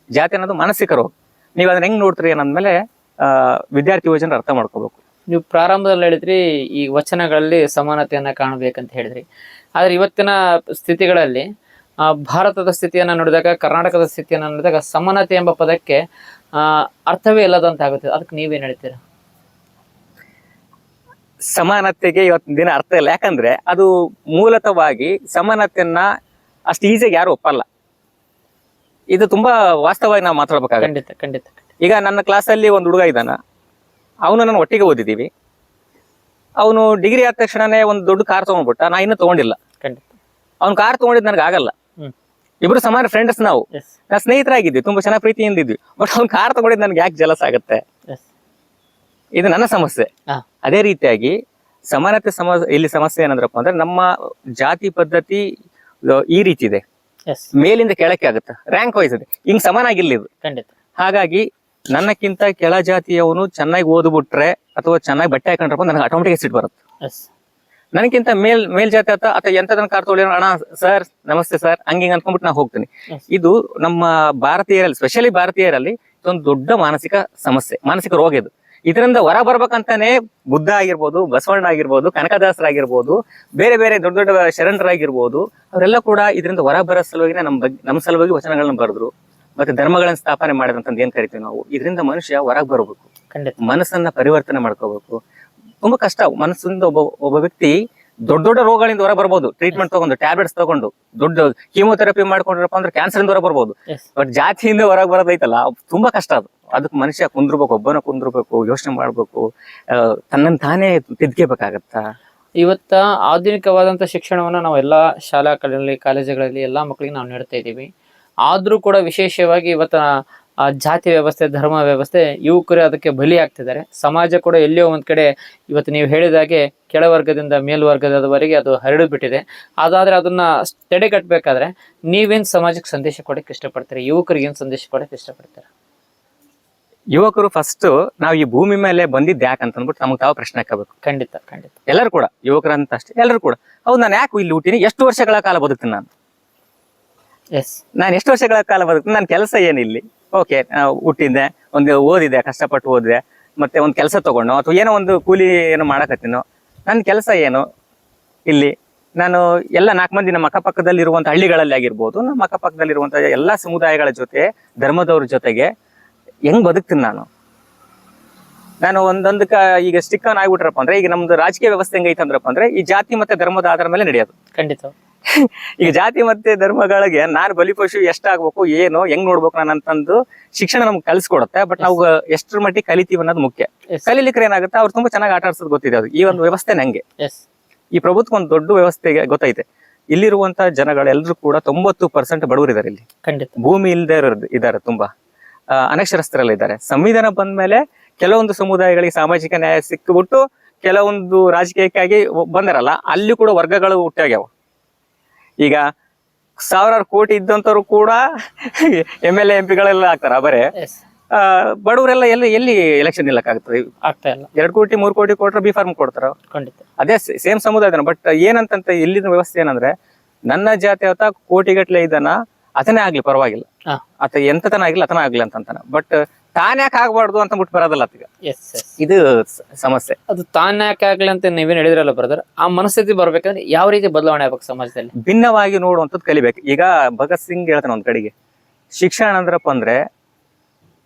Speaker 2: ಜಾತಿ ಅನ್ನೋದು ಮಾನಸಿಕ ರೋಗ. ನೀವು ಅದನ್ನ ಹೆಂಗ್ ನೋಡ್ತೀರಿ ಅನ್ನೋದ್ಮೇಲೆ ವಿದ್ಯಾರ್ಥಿ ಯೋಜನೆ ಅರ್ಥ ಮಾಡ್ಕೋಬೇಕು.
Speaker 1: ನೀವು ಪ್ರಾರಂಭದಲ್ಲಿ ಹೇಳಿದ್ರಿ ಈ ವಚನಗಳಲ್ಲಿ ಸಮಾನತೆಯನ್ನ ಕಾಣಬೇಕಂತ ಹೇಳಿದ್ರಿ. ಆದ್ರೆ ಇವತ್ತಿನ ಸ್ಥಿತಿಗಳಲ್ಲಿ ಭಾರತದ ಸ್ಥಿತಿಯನ್ನ ನೋಡಿದಾಗ ಕರ್ನಾಟಕದ ಸ್ಥಿತಿಯನ್ನ ನೋಡಿದಾಗ ಸಮಾನತೆ ಎಂಬ ಪದಕ್ಕೆ ಅರ್ಥವೇ ಇಲ್ಲದಂತ ಆಗುತ್ತೆ ಅದಕ್ಕೆ ನೀವೇನು ಹೇಳ್ತೀರಾ?
Speaker 2: ಸಮಾನತೆಗೆ ಇವತ್ತಿನ ದಿನ ಅರ್ಥ ಇಲ್ಲ. ಯಾಕಂದ್ರೆ ಅದು ಮೂಲತವಾಗಿ ಸಮಾನತೆಯನ್ನ ಅಷ್ಟು ಈಸಿಯಾಗಿ ಯಾರು ಒಪ್ಪಲ್ಲ. ಇದು ತುಂಬಾ ವಾಸ್ತವವಾಗಿ ನಾವು ಮಾತಾಡ್ಬೇಕಾಗ
Speaker 1: ಖಂಡಿತ ಖಂಡಿತ
Speaker 2: ಈಗ ನನ್ನ ಕ್ಲಾಸಲ್ಲಿ ಒಂದು ಹುಡುಗ ಇದ್ದಾನ. ಅವನು ನಾನು ಒಟ್ಟಿಗೆ ಓದಿದ್ದೀವಿ ಅವನು ಡಿಗ್ರಿ ಆದ ತಕ್ಷಣನೇ ಒಂದು ದೊಡ್ಡ ಕಾರ್ ತಗೊಂಡ್ಬಿಟ್ಟ. ನಾ ಇನ್ನೂ ತಗೊಂಡಿಲ್ಲ.
Speaker 1: ಖಂಡಿತ.
Speaker 2: ಅವ್ನು ಕಾರ್ ತಗೊಂಡಿದ್ದು ನನಗೆ ಆಗಲ್ಲ. ಇಬ್ರು ಸಮಾನ ಫ್ರೆಂಡ್ಸ್ ನಾವು. ನಾ ಸ್ನೇಹಿತರಾಗಿದ್ವಿ ತುಂಬಾ ಚೆನ್ನಾಗಿ ಪ್ರೀತಿಯಿಂದ ಇದ್ವಿ ಬಟ್ ಅವ್ನು ಕಾರ್ ತಗೊಂಡಿದ್ದು ನನಗೆ ಯಾಕೆ ಜಲಸ್ ಆಗುತ್ತೆ? ಇದು ನನ್ನ ಸಮಸ್ಯೆ. ಅದೇ ರೀತಿಯಾಗಿ ಸಮಾನತೆ ಸಮ ಇಲ್ಲಿ ಸಮಸ್ಯೆ ಏನಂದ್ರಪ್ಪ ಅಂದ್ರೆ ನಮ್ಮ ಜಾತಿ ಪದ್ಧತಿ ಈ ರೀತಿ ಇದೆ. ಮೇಲಿಂದ ಕೆಳಕ್ಕೆ ಆಗುತ್ತೆ. ರ್ಯಾಂಕ್ ವೈಸ್ ಇದೆ. ಹಿಂಗ್ ಸಮಾನ ಆಗಿಲ್ಲ ಇದು.
Speaker 1: ಖಂಡಿತ.
Speaker 2: ಹಾಗಾಗಿ ನನ್ನಕ್ಕಿಂತ ಕೆಳ ಜಾತಿಯವನು ಚೆನ್ನಾಗಿ ಓದ್ಬಿಟ್ರೆ ಅಥವಾ ಚೆನ್ನಾಗಿ ಬಟ್ಟೆ ಹಾಕೊಂಡ್ರಪ್ಪ ನನಗೆ ಆಟೋಮೆಟಿಕ್ ಸಿಟ್ ಬರುತ್ತೆ. ನನಗಿಂತ ಮೇಲ್ ಮೇಲ್ ಜಾತಿ ಆತ ಅಥವಾ ಎಂತದನ್ನ ಕಾರ್ ತೊಗೊಳಿ ಅಣ್ಣ ಸರ್ ನಮಸ್ತೆ ಸರ್ ಹಂಗೆ ಹಿಂಗ್ ಅನ್ಕೊಂಡ್ಬಿಟ್ಟು ನಾ ಹೋಗ್ತೀನಿ. ಇದು ನಮ್ಮ ಭಾರತೀಯರಲ್ಲಿ ಸ್ಪೆಷಲಿ ಭಾರತೀಯರಲ್ಲಿ ಇದೊಂದು ದೊಡ್ಡ ಮಾನಸಿಕ ಸಮಸ್ಯೆ ಮಾನಸಿಕ ರೋಗ ಇದು. ಇದರಿಂದ ಹೊರ ಬರ್ಬೇಕಂತಾನೆ ಬುದ್ಧ ಆಗಿರ್ಬೋದು ಬಸವಣ್ಣ ಆಗಿರ್ಬೋದು ಕನಕದಾಸರಾಗಿರ್ಬೋದು ಬೇರೆ ಬೇರೆ ದೊಡ್ಡ ದೊಡ್ಡ ಶರಣರಾಗಿರ್ಬೋದು ಅವರೆಲ್ಲ ಕೂಡ ಇದರಿಂದ ಹೊರ ಬರೋ ಸಲುವಾಗಿ ನಮ್ಮ ಬಗ್ಗೆ ನಮ್ಮ ಸಲುವಾಗಿ ವಚನಗಳನ್ನ ಬರೆದ್ರು. ಮತ್ತೆ ಧರ್ಮಗಳನ್ನ ಸ್ಥಾಪನೆ ಮಾಡಿದಂತ ಏನ್ ಕರಿತೀವಿ ನಾವು? ಇದರಿಂದ ಮನುಷ್ಯ ಹೊರಗೆ ಬರಬೇಕು. ಮನಸ್ಸನ್ನ ಪರಿವರ್ತನೆ ಮಾಡ್ಕೋಬೇಕು. ತುಂಬಾ ಕಷ್ಟ. ಮನಸ್ಸಿಂದ ಒಬ್ಬ ಒಬ್ಬ ವ್ಯಕ್ತಿ ದೊಡ್ಡ ದೊಡ್ಡ ರೋಗಗಳಿಂದ ಹೊರ ಬರ್ಬೋದು. ಟ್ರೀಟ್ಮೆಂಟ್ ತಗೊಂಡು ಟ್ಯಾಬ್ಲೆಟ್ಸ್ ತಗೊಂಡು ದೊಡ್ಡ ಕೀಮೋಥೆರಪಿ ಮಾಡ್ಕೊಂಡ್ರಪ್ಪ ಅಂದ್ರೆ ಕ್ಯಾನ್ಸರ್ ಇಂದ ಹೊರ ಬರ್ಬೋದು.
Speaker 1: ಎಸ್
Speaker 2: ಬಟ್ ಜಾತಿಯಿಂದ ಹೊರಗೆ ಬರೋದೈತಲ್ಲ ತುಂಬಾ ಕಷ್ಟ ಅದು. ಅದಕ್ಕೆ ಮನುಷ್ಯ ಕುಂದ್ರಬೇಕು ಒಬ್ಬನ ಕುಂದ್ರಬೇಕು ಯೋಚನೆ ಮಾಡ್ಬೇಕು ಆ, ತನ್ನನ್ನ ತಾನೇ ತಿದ್ಕೋಬೇಕಾಗತ್ತ?
Speaker 1: ಇವತ್ತ ಆಧುನಿಕವಾದಂತ ಶಿಕ್ಷಣವನ್ನ ನಾವು ಎಲ್ಲಾ ಶಾಲಾ ಕಾಲೇಜುಗಳಲ್ಲಿ ಎಲ್ಲಾ ಮಕ್ಕಳಿಗೆ ನಾವು ನೀಡ್ತಾ ಇದ್ದೀವಿ. ಆದ್ರೂ ಕೂಡ ವಿಶೇಷವಾಗಿ ಇವತ್ತ ಆ ಜಾತಿ ವ್ಯವಸ್ಥೆ ಧರ್ಮ ವ್ಯವಸ್ಥೆ ಯುವಕರು ಅದಕ್ಕೆ ಬಲಿ ಆಗ್ತಿದ್ದಾರೆ ಸಮಾಜ ಕೂಡ ಎಲ್ಲಿಯೋ ಒಂದು ಕಡೆ ಇವತ್ತು ನೀವು ಹೇಳಿದಾಗೆ ಕೆಳವರ್ಗದಿಂದ ಮೇಲ್ವರ್ಗದವರೆಗೆ ಅದು ಹರಡು ಬಿಟ್ಟಿದೆ. ಅದಾದ್ರೆ ಅದನ್ನ ತಡೆಗಟ್ಟಬೇಕಾದ್ರೆ ನೀವೇನ್ ಸಮಾಜಕ್ಕೆ ಸಂದೇಶ ಕೊಡಕ್ಕೆ ಇಷ್ಟಪಡ್ತೀರಿ? ಯುವಕರಿಗೆ ಏನು ಸಂದೇಶ ಕೊಡಕ್ಕೆ ಇಷ್ಟಪಡ್ತೀರ?
Speaker 2: ಯುವಕರು ಫಸ್ಟ್ ನಾವು ಈ ಭೂಮಿ ಮೇಲೆ ಬಂದಿದ್ದು ಯಾಕೆ ಅಂತ ಅಂದ್ಬಿಟ್ಟು ನಮಗೆ ತಾವು ಪ್ರಶ್ನೆ ಹಾಕಬೇಕು.
Speaker 1: ಖಂಡಿತ ಖಂಡಿತ.
Speaker 2: ಎಲ್ಲರೂ ಕೂಡ ಯುವಕರಂತ ಅಷ್ಟೇ ಎಲ್ಲರೂ ಕೂಡ. ಹೌದು ನಾನು ಯಾಕೆ ಇಲ್ಲಿ ಹುಟ್ಟಿನಿ? ಎಷ್ಟು ವರ್ಷಗಳ ಕಾಲ ಬದುಕ್ತೀನಿ ನಾನು?
Speaker 1: ಎಸ್
Speaker 2: ನಾನು ಎಷ್ಟು ವರ್ಷಗಳ ಕಾಲ ಬದುಕ್ತೀನಿ? ನನ್ನ ಕೆಲಸ ಏನಿಲ್ಲಿ? ಓಕೆ ಹುಟ್ಟಿದ್ದೆ. ಒಂದು ಓದಿದೆ, ಕಷ್ಟಪಟ್ಟು ಓದಿದೆ. ಮತ್ತೆ ಒಂದು ಕೆಲಸ ತಗೊಂಡು, ಅಥವಾ ಏನೋ ಒಂದು ಕೂಲಿ ಏನೋ ಮಾಡಕತ್ತೀನೋ. ನನ್ನ ಕೆಲಸ ಏನು? ಇಲ್ಲಿ ನಾನು ಎಲ್ಲ ನಾಲ್ಕು ಮಂದಿ ನಮ್ಮ ಅಕ್ಕಪಕ್ಕದಲ್ಲಿ ಇರುವಂತ ಹಳ್ಳಿಗಳಲ್ಲಿ ಆಗಿರ್ಬೋದು, ನಮ್ಮ ಅಕ್ಕಪಕ್ಕದಲ್ಲಿ ಇರುವಂತ ಎಲ್ಲಾ ಸಮುದಾಯಗಳ ಜೊತೆ, ಧರ್ಮದವ್ರ ಜೊತೆಗೆ ಹೆಂಗ್ ಬದುಕ್ತೀನಿ ನಾನು? ನಾನು ಒಂದೊಂದು ಕ, ಈಗ ಸ್ಟಿಕ್ ಆಗ್ಬಿಟ್ರಪ್ಪ ಅಂದ್ರೆ, ಈಗ ನಮ್ದು ರಾಜಕೀಯ ವ್ಯವಸ್ಥೆ ಹೆಂಗೈತೆ ಅಂದ್ರಪ್ಪ ಅಂದ್ರೆ, ಈ ಜಾತಿ ಮತ್ತೆ ಧರ್ಮದ ಆಧಾರ ಮೇಲೆ ನಡೆಯೋದು.
Speaker 1: ಖಂಡಿತ.
Speaker 2: ಈಗ ಜಾತಿ ಮತ್ತೆ ಧರ್ಮಗಳಿಗೆ ನಾನು ಬಲಿಪಶು ಎಷ್ಟಾಗ್ಬೇಕು ಏನು ಹೆಂಗ್ ನೋಡ್ಬೇಕು ನಾನು ಅಂತಂದು ಶಿಕ್ಷಣ ನಮ್ಗೆ ಕಲಿಸ್ಕೊಡುತ್ತೆ. ಬಟ್ ನಾವು ಎಷ್ಟರ ಮಟ್ಟಿಗೆ ಕಲಿತೀವಿ ಅನ್ನೋದು ಮುಖ್ಯ. ಕಲೀಲಿಕ್ಕೆ ಏನಾಗುತ್ತೆ ಅವ್ರು ತುಂಬಾ ಚೆನ್ನಾಗಿ ಆಟ ಆಡ್ಸೋದು ಗೊತ್ತಿದೆ ಅದು. ಈ ಒಂದು ವ್ಯವಸ್ಥೆ ನಂಗೆ ಈ ಪ್ರಭುತ್ವ ಒಂದು ದೊಡ್ಡ ವ್ಯವಸ್ಥೆಗೆ ಗೊತ್ತೈತೆ. ಇಲ್ಲಿರುವಂತ ಜನಗಳೆಲ್ಲರೂ ಕೂಡ ತೊಂಬತ್ತು ಪರ್ಸೆಂಟ್ ಬಡವರಿದ್ದಾರೆ ಇಲ್ಲಿ.
Speaker 1: ಖಂಡಿತ.
Speaker 2: ಭೂಮಿ ಇಲ್ಲದೆ ಇದಾರೆ ತುಂಬಾ. ಅನಕ್ಷರಸ್ಥರಲ್ಲಿ ಇದ್ದಾರೆ. ಸಂವಿಧಾನ ಬಂದ್ಮೇಲೆ ಕೆಲವೊಂದು ಸಮುದಾಯಗಳಿಗೆ ಸಾಮಾಜಿಕ ನ್ಯಾಯ ಸಿಕ್ಕಿಬಿಟ್ಟು ಕೆಲವೊಂದು ರಾಜಕೀಯಕ್ಕಾಗಿ ಬಂದಾರಲ್ಲ ಅಲ್ಲಿ ಕೂಡ ವರ್ಗಗಳು ಹುಟ್ಟಾಗ್ಯಾವ ಈಗ ಸಾವಿರಾರು ಕೋಟಿ ಇದ್ದಂತವ್ರು ಕೂಡ ಎಂ ಎಲ್ ಎ ಪಿಗಳೆಲ್ಲ ಆಗ್ತಾರ ಬರೇ? ಬಡವರೆಲ್ಲ ಎಲ್ಲಿ ಎಲ್ಲಿ ಎಲೆಕ್ಷನ್ ನಿಲ್ಲಕ್ಕಾಗ್ತದೆ?
Speaker 1: ಆಗ್ತಾ ಇಲ್ಲ
Speaker 2: ಎರಡು ಕೋಟಿ ಮೂರು ಕೋಟಿ ಕೊಟ್ರೆ ಬಿ ಫಾರ್ಮ್ ಕೊಡ್ತಾರ?
Speaker 1: ಖಂಡಿತ.
Speaker 2: ಅದೇ ಸೇಮ್ ಸಮುದಾಯದನ ಬಟ್ ಏನಂತಂತ ಇಲ್ಲಿನ ವ್ಯವಸ್ಥೆ ಏನಂದ್ರೆ ನನ್ನ ಜಾತಿ ಆತ ಕೋಟಿಗಟ್ಲೆ ಇದನ್ನ ಆತನೇ ಆಗ್ಲಿ ಪರವಾಗಿಲ್ಲ. ಆತ ಎಂತತನ ಆಗಿಲ್ಲ ಅತನ ಆಗ್ಲಿ ಅಂತಾನೆ ಬಟ್ ತಾನ್ ಯಾಕೆ ಆಗ್ಬಾರ್ದು ಅಂತ ಬಿಟ್ಟು ಬರೋದಲ್ಲ ಆತಗ ಇದು ಸಮಸ್ಯೆ.
Speaker 1: ಅದು ತಾನ್ ಯಾಕೆ ಆಗ್ಲಿ ಅಂತ ನೀವೇನ್ ಹೇಳಿದ್ರಲ್ಲ ಬ್ರದರ್ ಆ ಮನಸ್ಥಿತಿ ಬರ್ಬೇಕಂದ್ರೆ ಯಾವ ರೀತಿ ಬದಲಾವಣೆ ಆಗ್ಬೇಕು ಸಮಾಜದಲ್ಲಿ?
Speaker 2: ಭಿನ್ನವಾಗಿ ನೋಡುವಂಥದ್ದು ಕಲಿಬೇಕು. ಈಗ ಭಗತ್ ಸಿಂಗ್ ಹೇಳ್ತಾನೆ ಒಂದ್ ಕಡೆಗೆ ಶಿಕ್ಷಣ ಅಂದ್ರಪ್ಪ ಅಂದ್ರೆ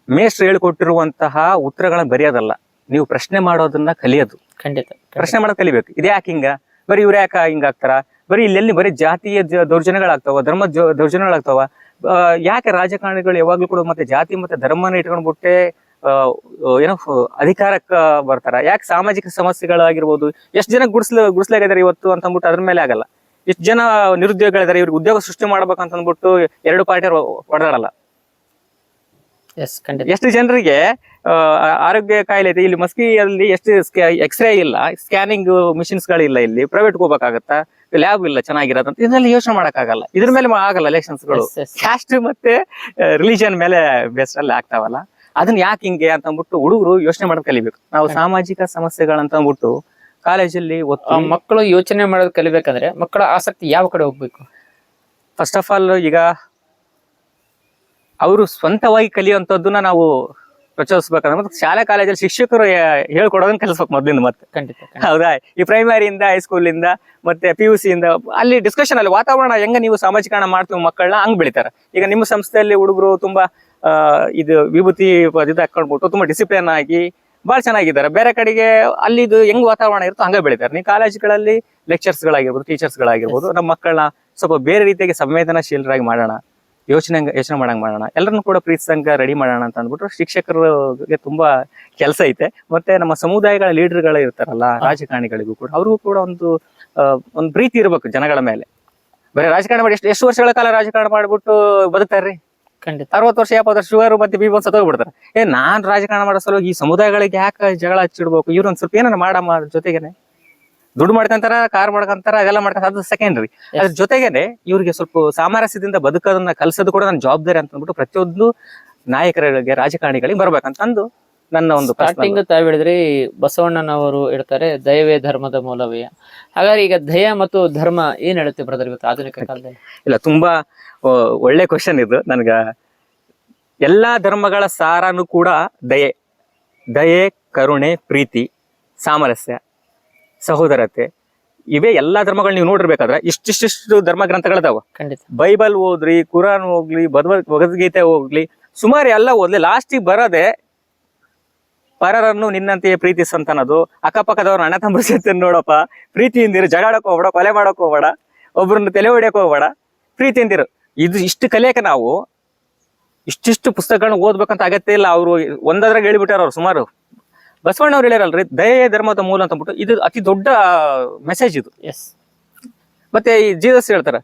Speaker 2: ಮೇಷ್ಟ್ರು ಹೇಳ್ಕೊಟ್ಟಿರುವಂತಹ ಉತ್ತರಗಳನ್ನ ಬರೆಯೋದಲ್ಲ ನೀವು ಪ್ರಶ್ನೆ ಮಾಡೋದನ್ನ ಕಲಿಯೋದು.
Speaker 1: ಖಂಡಿತ
Speaker 2: ಪ್ರಶ್ನೆ ಮಾಡೋದು ಕಲಿಬೇಕು. ಇದ್ಯಾಕೆ ಹಿಂಗ? ಬರೀ ಇವ್ರ ಯಾಕೆ ಹಿಂಗ ಆಗ್ತಾರ ಬರೀ ಇಲ್ಲೆಲ್ಲಿ ಬರೀ ಜಾತಿಯ ದೌರ್ಜನ್ಯಗಳಾಗ್ತಾವ, ಧರ್ಮ ದೌರ್ಜನ್ಯಗಳಾಗ್ತಾವ ಯಾಕೆ ರಾಜಕಾರಣಿಗಳು ಯಾವಾಗ್ಲೂ ಕೂಡ ಮತ್ತೆ ಜಾತಿ ಮತ್ತೆ ಧರ್ಮನ ಇಟ್ಕೊಂಡು ಬಿಟ್ಟೆ ಏನೋ ಅಧಿಕಾರಕ್ಕೆ ಬರ್ತಾರ? ಯಾಕೆ ಸಾಮಾಜಿಕ ಸಮಸ್ಯೆಗಳಾಗಿರ್ಬೋದು? ಎಷ್ಟು ಜನ ಗುಡ್ಸ್ಲ ಗುಡ್ಸ್ಲಾಗಿದ್ದಾರೆ ಇವತ್ತು ಅಂತ ಅಂದ್ಬಿಟ್ಟು ಅದ್ರ ಮೇಲೆ ಆಗಲ್ಲ. ಎಷ್ಟು ಜನ ನಿರುದ್ಯೋಗಿಗಳಿದ್ದಾರೆ ಇವ್ರಿಗೆ ಉದ್ಯೋಗ ಸೃಷ್ಟಿ ಮಾಡ್ಬೇಕಂತ ಅಂದ್ಬಿಟ್ಟು ಎರಡು ಪಾರ್ಟಿ ಹೊಡೆದಾಡಲ್ಲ ಎಷ್ಟು ಜನರಿಗೆ ಆರೋಗ್ಯ ಕಾಯಿಲೆ ಇದೆ ಇಲ್ಲಿ ಮಸ್ಕಿಯಲ್ಲಿ ಎಷ್ಟು ಎಕ್ಸ್ರೇ ಇಲ್ಲ ಸ್ಕ್ಯಾನಿಂಗ್ ಮಿಷಿನ್ಸ್ ಗಳಿಲ್ಲ ಇಲ್ಲಿ ಪ್ರೈವೇಟ್ ಹೋಗ್ಬೇಕಾಗತ್ತಾ ಲ್ಯಾಬ್ ಇಲ್ಲ ಚೆನ್ನಾಗಿರೋದಂತ ಇದನ್ನೆಲ್ಲ ಯೋಚನೆ ಮಾಡಕ್ಕಾಗಲ್ಲ. ಇದ್ರ ಮೇಲೆ ಆಗಲ್ಲ
Speaker 1: ಎಲೆಕ್ಷನ್ಸ್ಗಳು
Speaker 2: ಕ್ಯಾಸ್ಟ್ ಮತ್ತೆ ರಿಲಿಜನ್ ಮೇಲೆ ಬೇಸ್ ಅಲ್ಲಿ ಆಗ್ತಾವಲ್ಲ ಅದನ್ನ ಯಾಕೆ ಹಿಂಗೆ ಅಂತ ಅಂದ್ಬಿಟ್ಟು ಹುಡುಗರು ಯೋಚನೆ ಮಾಡೋದು ಕಲಿಬೇಕು. ನಾವು ಸಾಮಾಜಿಕ ಸಮಸ್ಯೆಗಳಂತ ಅಂದ್ಬಿಟ್ಟು ಕಾಲೇಜಲ್ಲಿ
Speaker 1: ಮಕ್ಕಳು ಯೋಚನೆ ಮಾಡೋದು ಕಲಿಬೇಕಂದ್ರೆ ಮಕ್ಕಳ ಆಸಕ್ತಿ ಯಾವ ಕಡೆ ಹೋಗ್ಬೇಕು?
Speaker 2: ಫಸ್ಟ್ ಆಫ್ ಆಲ್ ಈಗ ಅವರು ಸ್ವಂತವಾಗಿ ಕಲಿಯುವಂಥದ್ದನ್ನ ನಾವು ಪ್ರಚೋದಿಸ್ಬೇಕಂದ್ರೆ ಮತ್ತೆ ಶಾಲಾ ಕಾಲೇಜಲ್ಲಿ ಶಿಕ್ಷಕರು ಹೇಳ್ಕೊಡೋದನ್ನ ಕಲಿಸ್ಬೇಕು ಮೊದ್ಲಿಂದ ಮತ್ತೆ.
Speaker 1: ಖಂಡಿತ.
Speaker 2: ಹೌದಾ? ಈ ಪ್ರೈಮರಿಯಿಂದ ಹೈಸ್ಕೂಲಿಂದ ಮತ್ತೆ ಪಿ ಯು ಇಂದ ಅಲ್ಲಿ ಡಿಸ್ಕಷನ್ ಅಲ್ಲಿ ವಾತಾವರಣ ಹೆಂಗ ನೀವು ಸಾಮಾಜಿಕರಣ ಮಾಡ್ತೀವಿ ಮಕ್ಕಳನ್ನ ಹಂಗ್ ಬೆಳಿತಾರೆ. ಈಗ ನಿಮ್ಮ ಸಂಸ್ಥೆಯಲ್ಲಿ ಹುಡುಗರು ತುಂಬಾ ಇದು ವಿಭೂತಿ ಇದು ಹಾಕೊಂಡ್ಬಿಟ್ಟು ತುಂಬಾ ಡಿಸಿಪ್ಲಿನ್ ಆಗಿ ಬಹಳ ಚೆನ್ನಾಗಿದ್ದಾರೆ. ಬೇರೆ ಕಡೆಗೆ ಅಲ್ಲಿದು ಹೆಂಗ್ ವಾತಾವರಣ ಇರುತ್ತೋ ಹಂಗ ಬೆಳಿತಾರೆ. ನೀವು ಕಾಲೇಜ್ಗಳಲ್ಲಿ ಲೆಕ್ಚರ್ಸ್ ಟೀಚರ್ಸ್ಗಳಾಗಿರ್ಬೋದು ಟೀಚರ್ಸ್ ಗಳಾಗಿರ್ಬೋದು ನಮ್ಮ ಮಕ್ಕಳನ್ನ ಸ್ವಲ್ಪ ಬೇರೆ ರೀತಿಯಾಗಿ ಸಂವೇದನಾಶೀಲರಾಗಿ ಮಾಡೋಣ. ಯೋಚನೆ ಯೋಚನೆ ಮಾಡಂಗ್ ಮಾಡೋಣ. ಎಲ್ಲರನ್ನು ಕೂಡ ಪ್ರೀತಿಸಂಗ ರೆಡಿ ಮಾಡೋಣ ಅಂತ ಅಂದ್ಬಿಟ್ಟು ಶಿಕ್ಷಕರಿಗೆ ತುಂಬಾ ಕೆಲಸ ಐತೆ. ಮತ್ತೆ ನಮ್ಮ ಸಮುದಾಯಗಳ ಲೀಡರ್ಗಳು ಇರ್ತಾರಲ್ಲ ರಾಜಕಾರಣಿಗಳಿಗೂ ಕೂಡ ಅವ್ರಿಗೂ ಕೂಡ ಒಂದು ಒಂದು ಪ್ರೀತಿ ಇರಬೇಕು ಜನಗಳ ಮೇಲೆ. ಬರೀ ರಾಜಕಾರಣ ಮಾಡಿ ಎಷ್ಟು ಎಷ್ಟು ವರ್ಷಗಳ ಕಾಲ ರಾಜಕಾರಣ ಮಾಡ್ಬಿಟ್ಟು ಬದುಕ್ತಾರ್ರಿ
Speaker 1: ಖಂಡಿತ.
Speaker 2: ಅರವತ್ತು ವರ್ಷ ಎಪ್ಪತ್ತು ವರ್ಷ ಶುಗರ್ ಮತ್ತೆ ಬಿ ಬಂದ್ ಸತ್ತೋಗ್ಬಿಡ್ತಾರೆ ಏ ನಾನ್ ರಾಜಕಾರಣ ಮಾಡೋ ಸಲುವಾಗಿ ಈ ಸಮುದಾಯಗಳಿಗೆ ಯಾಕೆ ಜಗಳ ಹಚ್ಚಿಡ್ಬೇಕು? ಇವ್ರು ಒಂದ್ ಸ್ವಲ್ಪ ಏನಾರ ಮಾಡಮ್ಮ ಜೊತೆಗೇನೆ. ದುಡ್ಡು ಮಾಡ್ಕೊಂತಾರ ಕಾರ್ ಮಾಡ್ಕೊಂತಾರ ಅದೆಲ್ಲ ಮಾಡ್ಕೊಂತ ಅದು ಸೆಕೆಂಡ್ರಿ ಅದ್ರ ಜೊತೆಗೇನೆ ಇವ್ರಿಗೆ ಸ್ವಲ್ಪ ಸಾಮರಸ್ಯದಿಂದ ಬದುಕೋದನ್ನ ಕಲ್ಸೋದು ಕೂಡ ನನ್ನ ಜವಾಬ್ದಾರಿ ಅಂತ ಅಂದ್ಬಿಟ್ಟು ಪ್ರತಿಯೊಂದು ನಾಯಕರಿಗೆ ರಾಜಕಾರಣಿಗಳಿಗೆ ಬರ್ಬೇಕಂತಂದು ನನ್ನ ಒಂದು
Speaker 1: ಸ್ಟಾರ್ಟಿಂಗ್ ತಾವ್ ಹೇಳಿದ್ರಿ ಬಸವಣ್ಣನವರು ಹೇಳ್ತಾರೆ ದಯವೇ ಧರ್ಮದ ಮೂಲವೇ. ಹಾಗಾದ್ರೆ ಈಗ ದಯ ಮತ್ತು ಧರ್ಮ ಏನ್ ಹೇಳುತ್ತೆ ಬ್ರದರ್ ಇವತ್ತು ಆಧುನಿಕ ಕಾಲದಲ್ಲಿ?
Speaker 2: ಇಲ್ಲ ತುಂಬಾ ಒಳ್ಳೆ ಕ್ವಶನ್ ಇದು. ನನ್ಗ ಎಲ್ಲಾ ಧರ್ಮಗಳ ಸಾರನು ಕೂಡ ದಯೆ. ದಯೆ ಕರುಣೆ ಪ್ರೀತಿ ಸಾಮರಸ್ಯ. ಸಹೋದರತೆ ಇವೇ ಎಲ್ಲಾ ಧರ್ಮಗಳು ನೀವು ನೋಡಿರ್ಬೇಕಾದ್ರೆ ಇಷ್ಟಿಷ್ಟಿಷ್ಟು ಧರ್ಮ ಗ್ರಂಥಗಳದಾವ.
Speaker 1: ಖಂಡಿತ.
Speaker 2: ಬೈಬಲ್ ಓದ್ರಿ ಕುರಾನ್ ಹೋಗ್ಲಿ ಭಗವದ್ ಭಗವದ್ಗೀತೆ ಹೋಗ್ಲಿ ಸುಮಾರು ಎಲ್ಲ ಓದ್ಲಿ ಲಾಸ್ಟಿಗೆ ಬರದೆ ಪರರನ್ನು ನಿನ್ನಂತೆಯೇ ಪ್ರೀತಿಸಂತನದು ಅಕ್ಕಪಕ್ಕದವ್ರ ಅಣ್ಣ ತಮ್ಮ ಜೊತೆ ನೋಡಪ್ಪ ಪ್ರೀತಿಯಿಂದಿರು ಜಗಾಡಕ್ ಹೋಗ್ಬೇಡ ಕೊಲೆ ಮಾಡಕ್ ಹೋಗ್ಬೇಡ ಒಬ್ಬರನ್ನು ತಲೆ ಹೊಡಿಯಕ್ ಹೋಗ್ಬೇಡ ಪ್ರೀತಿಯಿಂದಿರು ಇದು ಇಷ್ಟು ಕಲಿಯಕ್ಕೆ ನಾವು ಇಷ್ಟಿಷ್ಟು ಪುಸ್ತಕಗಳನ್ನ ಓದ್ಬೇಕಂತ ಅಗತ್ಯ ಇಲ್ಲ. ಅವರು ಒಂದಾದ್ರಾಗ ಹೇಳಿಬಿಟ್ಟಾರ ಅವ್ರು ಸುಮಾರು. ಬಸವಣ್ಣವ್ರು ಹೇಳ್ಯಾರಲ್ರಿ ದಯೆ ಧರ್ಮದ ಮೂಲ ಅಂತ ಅಂದ್ಬಿಟ್ಟು ಇದು ಅತಿ ದೊಡ್ಡ ಮೆಸೇಜ್ ಇದು.
Speaker 1: ಎಸ್
Speaker 2: ಮತ್ತೆ ಈ ಜೀಸಸ್ ಹೇಳ್ತಾರೆ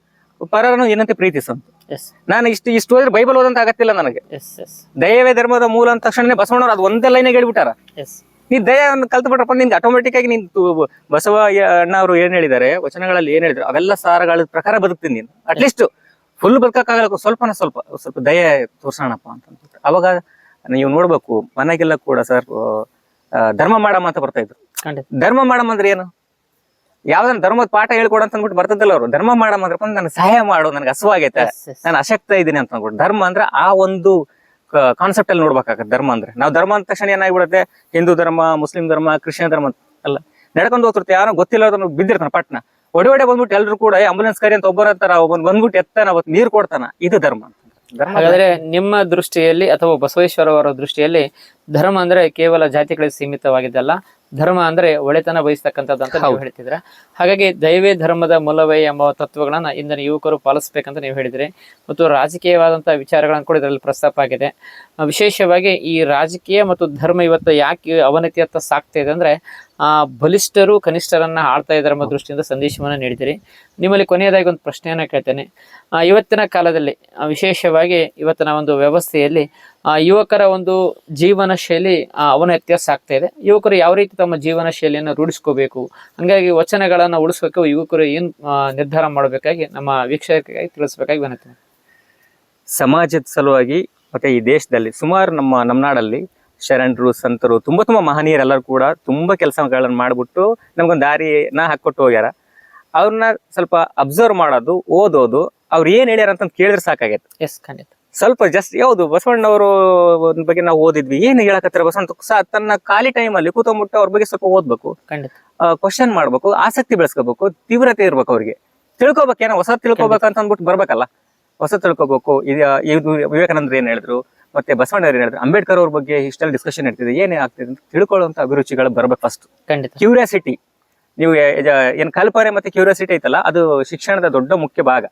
Speaker 2: ಪರರನ್ನು ಏನಂತೆ ಪ್ರೀತಿಸಂತ?
Speaker 1: ಎಸ್
Speaker 2: ನಾನು ಇಷ್ಟು ಇಷ್ಟು ಹೋದ್ರೆ ಬೈಬಲ್ ಓದಂತ ಆಗತ್ತಿಲ್ಲ ನನಗೆ. ದಯವೇ ಧರ್ಮದ ಮೂಲ ಅಂತ ತಕ್ಷಣ ಬಸವಣ್ಣವ್ರು ಅದು ಒಂದೇ ಲೈನ್ ಹೇಳ್ಬಿಟ್ಟಾರ.
Speaker 1: ಎಸ್
Speaker 2: ನೀ ದಯವನ್ನು ಕಲ್ತು ಬಿಟ್ರಪ್ಪ ನಿನ್ಗೆ ಆಟೋಮೆಟಿಕ್ ಆಗಿ ನೀನ್ ಬಸವ ಅಣ್ಣ ಅವರು ಏನ್ ಹೇಳಿದ್ದಾರೆ ವಚನಗಳಲ್ಲಿ ಏನ್ ಹೇಳಿದ್ರು ಅವೆಲ್ಲ ಸಾರಗಳ ಪ್ರಕಾರ ಬದುಕ್ತೀನಿ ನೀನು. ಅಟ್ಲೀಸ್ಟ್ ಫುಲ್ ಬದುಕಕ್ಕಾಗಲ್ಲ ಸ್ವಲ್ಪನ ಸ್ವಲ್ಪ ಸ್ವಲ್ಪ ದಯೆ ತೋರ್ಸೋಣಪ್ಪ ಅಂತ ಅವಾಗ ನೀವು ನೋಡ್ಬೇಕು ಮನೆಗೆಲ್ಲ ಕೂಡ ಸರ್ ಧರ್ಮ ಮಾಡಮ್ಮ ಅಂತ ಬರ್ತಾ ಇದ್ರು. ಧರ್ಮ ಮಾಡಮ್ಮ ಅಂದ್ರೆ ಏನು? ಯಾವ್ದನ್ನ ಧರ್ಮದ ಪಾಠ ಹೇಳ್ಕೊಡ ಅಂತ ಅಂದ್ಬಿಟ್ಟು ಬರ್ತದಲ್ಲ ಅವರು. ಧರ್ಮ ಮಾಡಮ್ಮ ಅಂದ್ರೆ ನನ್ ಸಹಾಯ ಮಾಡು ನನಗೆ ಹಸುವಾಗೈತೆ ನಾನು ಅಶಕ್ತ ಇದ್ದೀನಿ ಅಂತ ಅಂದ್ಬಿಟ್ಟು. ಧರ್ಮ ಅಂದ್ರೆ ಆ ಒಂದು ಕಾನ್ಸೆಪ್ಟ್ ಅಲ್ಲಿ ನೋಡ್ಬೇಕಾಗತ್ತೆ ಧರ್ಮ ಅಂದ್ರೆ. ನಾವು ಧರ್ಮ ಅಂದ ತಕ್ಷಣ ಏನಾಗ್ಬಿಡುತ್ತೆ? ಹಿಂದೂ ಧರ್ಮ ಮುಸ್ಲಿಂ ಧರ್ಮ ಕ್ರಿಶ್ಚಿಯನ್ ಧರ್ಮ ಅಲ್ಲ. ನಡ್ಕೊಂಡು ಹೋಗ್ತಿರ್ತೀವಿ. ಯಾರೋ ಗೊತ್ತಿಲ್ಲದನ್ನು ಬಿದ್ದಿರ್ತಾನೆ ಪಟ್ನ. ಒಡೆ ಒಡೆ ಬಂದ್ಬಿಟ್ಟು ಎಲ್ರು ಕೂಡ ಆಂಬುಲೆನ್ಸ್ ಕರಿ ಅಂತ ಒಬ್ಬರ ಒಬ್ಬನ್ ಬಂದ್ಬಿಟ್ಟು ಎತ್ತಾನ ಅವತ್ತು ನೀರ್ ಕೊಡ್ತಾನ. ಇದು ಧರ್ಮ.
Speaker 1: ಹಾಗಾದ್ರೆ ನಿಮ್ಮ ದೃಷ್ಟಿಯಲ್ಲಿ ಅಥವಾ ಬಸವೇಶ್ವರ ಅವರ ದೃಷ್ಟಿಯಲ್ಲಿ ಧರ್ಮ ಅಂದ್ರೆ ಕೇವಲ ಜಾತಿಗಳಿಗೆ ಸೀಮಿತವಾಗಿದ್ದಲ್ಲ ಧರ್ಮ ಅಂದ್ರೆ ಒಳೆತನ ಬಯಸ್ತಕ್ಕಂಥದ್ದು ಅಂತ ನೀವು ಹೇಳ್ತಿದ್ರ ಹಾಗಾಗಿ ದೈವೇ ಧರ್ಮದ ಮೂಲವೇ ಎಂಬ ತತ್ವಗಳನ್ನ ಇಂದಿನ ಯುವಕರು ಪಾಲಿಸ್ಬೇಕಂತ ನೀವು ಹೇಳಿದ್ರಿ. ಮತ್ತು ರಾಜಕೀಯವಾದಂತಹ ವಿಚಾರಗಳನ್ನು ಕೂಡ ಇದರಲ್ಲಿ ಪ್ರಸ್ತಾಪ ಆಗಿದೆ. ವಿಶೇಷವಾಗಿ ಈ ರಾಜಕೀಯ ಮತ್ತು ಧರ್ಮ ಇವತ್ತು ಯಾಕೆ ಅವನತಿಯತ್ತ ಸಾಕ್ತಾ ಇದೆ ಅಂದ್ರೆ ಆ ಬಲಿಷ್ಠರು ಕನಿಷ್ಠರನ್ನ ಆಳ್ತಾ ಇದ್ದಾರೆ ಎಂಬ ದೃಷ್ಟಿಯಿಂದ ಸಂದೇಶವನ್ನು ನೀಡಿದಿರಿ. ನಿಮ್ಮಲ್ಲಿ ಕೊನೆಯದಾಗಿ ಒಂದು ಪ್ರಶ್ನೆಯನ್ನ ಕೇಳ್ತೇನೆ. ಇವತ್ತಿನ ಕಾಲದಲ್ಲಿ ವಿಶೇಷವಾಗಿ ಇವತ್ತಿನ ಒಂದು ವ್ಯವಸ್ಥೆಯಲ್ಲಿ ಆ, ಯುವಕರ ಒಂದು ಜೀವನ ಶೈಲಿ ಅವನ ವ್ಯತ್ಯಾಸ ಆಗ್ತಾ ಇದೆ. ಯುವಕರು ಯಾವ ರೀತಿ ತಮ್ಮ ಜೀವನ ಶೈಲಿಯನ್ನು ರೂಢಿಸ್ಕೋಬೇಕು ಹಂಗಾಗಿ ವಚನಗಳನ್ನು ಉಳಿಸ್ಬೇಕು ಯುವಕರು ಏನು ನಿರ್ಧಾರ ಮಾಡಬೇಕಾಗಿ ನಮ್ಮ ವೀಕ್ಷಕರಿಗೆ ತಿಳಿಸ್ಬೇಕಾಗಿ ವಿನಂತಿ
Speaker 2: ಸಮಾಜದ ಸಲುವಾಗಿ ಮತ್ತೆ ಈ ದೇಶದಲ್ಲಿ ಸುಮಾರು ನಮ್ಮ ನಮ್ಮ ನಾಡಲ್ಲಿ ಶರಣರು ಸಂತರು ತುಂಬ ತುಂಬ ಮಹನೀಯರೆಲ್ಲರೂ ಕೂಡ ತುಂಬ ಕೆಲಸಗಳನ್ನು ಮಾಡಿಬಿಟ್ಟು ನಮ್ಗೊಂದು ದಾರಿನ ಹಾಕ್ಕೊಟ್ಟು ಹೋಗ್ಯಾರ. ಅವ್ರನ್ನ ಸ್ವಲ್ಪ ಅಬ್ಸರ್ವ್ ಮಾಡೋದು ಓದೋದು ಅವ್ರು ಏನು ಹೇಳ್ಯಾರ ಅಂತ ಕೇಳಿದ್ರೆ ಸಾಕಾಗೈತೆ.
Speaker 1: ಎಸ್ ಖಂಡಿತ.
Speaker 2: ಸ್ವಲ್ಪ ಜಸ್ಟ್ ಯಾವ್ದು ಬಸವಣ್ಣವರು ಬಗ್ಗೆ ನಾವು ಓದಿದ್ವಿ. ಏನ್ ಹೇಳಕತ್ತಾರ ಬಸವಣ್ಣ? ತನ್ನ ಖಾಲಿ ಟೈಮ್ ಅಲ್ಲಿ ಕೂತ್ಕೊಂಡ್ಬಿಟ್ಟು ಅವ್ರ ಬಗ್ಗೆ ಸ್ವಲ್ಪ ಓದ್ಬೇಕು. ಕ್ವಶನ್ ಮಾಡ್ಬೇಕು ಆಸಕ್ತಿ ಬೆಳೆಸ್ಕೋಬೇಕು ತೀವ್ರತೆ ಇರ್ಬೇಕು ಅವ್ರಿಗೆ. ತಿಳ್ಕೊಬೇಕೇನೋ ಹೊಸ ತಿಳ್ಕೊಬೇಕಂತ ಅಂದ್ಬಿಟ್ಟು ಬರ್ಬೇಕಲ್ಲ. ಹೊಸ ತಿಳ್ಕೊಬೇಕು. ಇದು ವಿವೇಕಾನಂದ್ರ ಏನ್ ಹೇಳಿದ್ರು ಮತ್ತೆ ಬಸವಣ್ಣವ್ರು ಏನ್ ಹೇಳಿದ್ರು ಅಂಬೇಡ್ಕರ್ ಅವ್ರ ಬಗ್ಗೆ ಇಷ್ಟೆಲ್ಲ ಡಿಸ್ಕಷನ್ ಇರ್ತಿದೆ. ಏನೇ ಆಗ್ತಿದೆ ಅಂತ ತಿಳ್ಕೊಳ್ಳುವಂತ ಅಭಿರುಚಿಗಳು ಬರ್ಬೇಕು ಫಸ್ಟ್ ಕ್ಯೂರಿಯಾಸಿಟಿ ನೀವು ಏನ್ ಕಲ್ಪನೆ ಮತ್ತೆ ಕ್ಯೂರಿಯಾಸಿಟಿ ಐತಲ್ಲ ಅದು ಶಿಕ್ಷಣದ ದೊಡ್ಡ ಮುಖ್ಯ ಭಾಗ.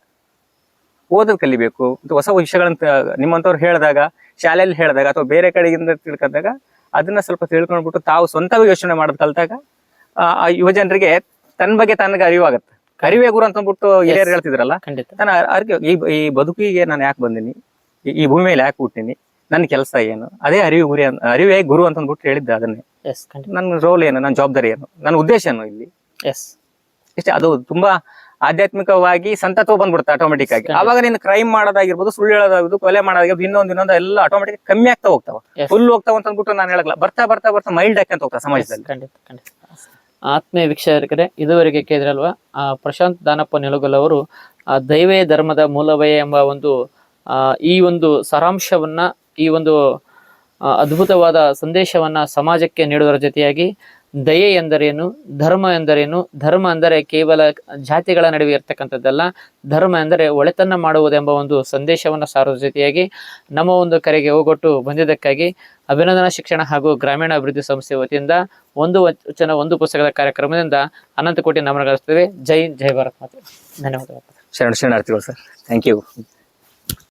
Speaker 2: ಓದೋದು ಕಲಿಬೇಕು. ಮತ್ತು ಹೊಸ ವಿಷಯಗಳನ್ನ ನಿಮ್ಮಂತವ್ರು ನಿಮ್ಮಂಥವ್ರು ಹೇಳಿದಾಗ ಶಾಲೆಯಲ್ಲಿ ಹೇಳಿದಾಗ ಅಥವಾ ಬೇರೆ ಕಡೆಯಿಂದ ತಿಳ್ಕೊಂಡಾಗ ಅದನ್ನ ಸ್ವಲ್ಪ ತಿಳ್ಕೊಂಡ್ಬಿಟ್ಟು ತಾವು ಸ್ವಂತವಾಗಿ ಯೋಚನೆ ಮಾಡೋದು ಕಲ್ತಾಗ ಆ ಯುವಜನರಿಗೆ ಯುವ ಜನರಿಗೆ ತನ್ನ ಬಗ್ಗೆ ತನಗೆ ಅರಿವಾಗುತ್ತೆ. ಅರಿವೇ ಗುರು ಅಂತ ಅಂದ್ಬಿಟ್ಟು ಹಿರಿಯರು ಹೇಳ್ತಿದ್ರಲ್ಲ
Speaker 1: ಖಂಡಿತ.
Speaker 2: ನಾನು ಅರ್ಗೆ ಈ ಈ ಬದುಕಿಗೆ ನಾನು ಯಾಕೆ ಬಂದಿನಿ? ಈ- ಭೂಮಿ ಮೇಲೆ ಯಾಕೆ ಹುಟ್ಟಿನಿ? ನನ್ನ ಕೆಲಸ ಏನು? ಅದೇ ಅರಿವು ಗುರಿ ಅರಿವೇ ಗುರು ಅಂತ ಅಂದ್ಬಿಟ್ಟು ಹೇಳಿದ್ದೆ ಅದನ್ನೇ. ನನ್ನ ರೋಲ್ ಏನು? ನನ್ನ ಜವಾಬ್ದಾರಿ ಏನು? ನನ್ನ ಉದ್ದೇಶ ಏನು ಇಲ್ಲಿ?
Speaker 1: ಎಸ್
Speaker 2: ಇಷ್ಟೇ ಅದು ತುಂಬಾ ಆಧ್ಯಾತ್ಮಿಕವಾಗಿ ಸಂತತ್ವ ಬಂದ್ಬಿಡುತ್ತೆ ಆಟೋಮೆಟಿಕ್ ಆಗಿ. ಅವಾಗ ನೀನ್ ಕ್ರೈಮ್ ಮಾಡೋದಾಗಿರ್ಬೋದು ಸುಳ್ಳು ಹೇಳೋದಾಗಿರ್ಬೋದು ಕೊಲೆ ಮಾಡೋದಾಗಿರ್ಬೋದು ಇನ್ನೊಂದು ಇನ್ನೊಂದು ಎಲ್ಲ ಆಟೋಮೆಟಿಕ್ ಕಮ್ಮಿ ಆಗ್ತಾ ಹೋಗ್ತಾವ. ಫುಲ್ ಹೋಗ್ತಾವ ಅಂತ ಅಂದ್ಬಿಟ್ಟು ನಾನು ಹೇಳಲ್ಲ ಬರ್ತಾ ಬರ್ತಾ ಬರ್ತಾ ಮೈಲ್ಡ್ ಹಾಕಂತ ಹೋಗ್ತಾ ಸಮಾಜದಲ್ಲಿ.
Speaker 1: ಖಂಡಿತ ಖಂಡಿತ. ಆತ್ಮೀಯ ವೀಕ್ಷಕರೇ ಇದುವರೆಗೆ ಕೇಳಿದ್ರಲ್ವಾ ಆ ಪ್ರಶಾಂತ್ ದಾನಪ್ಪ ನಿಲುಗಲ್ ಅವರು ಆ ದೈವೇ ಧರ್ಮದ ಮೂಲವೇ ಎಂಬ ಒಂದು ಆ, ಈ ಒಂದು ಸಾರಾಂಶವನ್ನ ಈ ಒಂದು ಅದ್ಭುತವಾದ ಸಂದೇಶವನ್ನ ಸಮಾಜಕ್ಕೆ ನೀಡುವುದರ ಜೊತೆಯಾಗಿ ದಯೆ ಎಂದರೇನು? ಧರ್ಮ ಎಂದರೇನು? ಧರ್ಮ ಅಂದರೆ ಕೇವಲ ಜಾತಿಗಳ ನಡುವೆ ಇರತಕ್ಕಂಥದ್ದಲ್ಲ. ಧರ್ಮ ಎಂದರೆ ಒಳೆತನ ಮಾಡುವುದೆಂಬ ಒಂದು ಸಂದೇಶವನ್ನು ಸಾರುವ ಜೊತೆಯಾಗಿ ನಮ್ಮ ಒಂದು ಕರೆಗೆ ಹೋಗೊಟ್ಟು ಬಂದಿದ್ದಕ್ಕಾಗಿ ಅಭಿನಂದನಾ ಶಿಕ್ಷಣ ಹಾಗೂ ಗ್ರಾಮೀಣ ಅಭಿವೃದ್ಧಿ ಸಂಸ್ಥೆ ವತಿಯಿಂದ ಒಂದು ವಚನ, ಒಂದು ಪುಸ್ತಕದ ಕಾರ್ಯಕ್ರಮದಿಂದ ಅನಂತ ಕೋಟಿ ನಮನಗಳಿಸ್ತೇವೆ ಜೈ ಜೈ ಭಾರತ್ ಮಾತೆ. ಧನ್ಯವಾದಗಳು.
Speaker 2: ಶರಣ, ಶರಣಾರ್ಥಿಗಳು ಸರ್. Thank you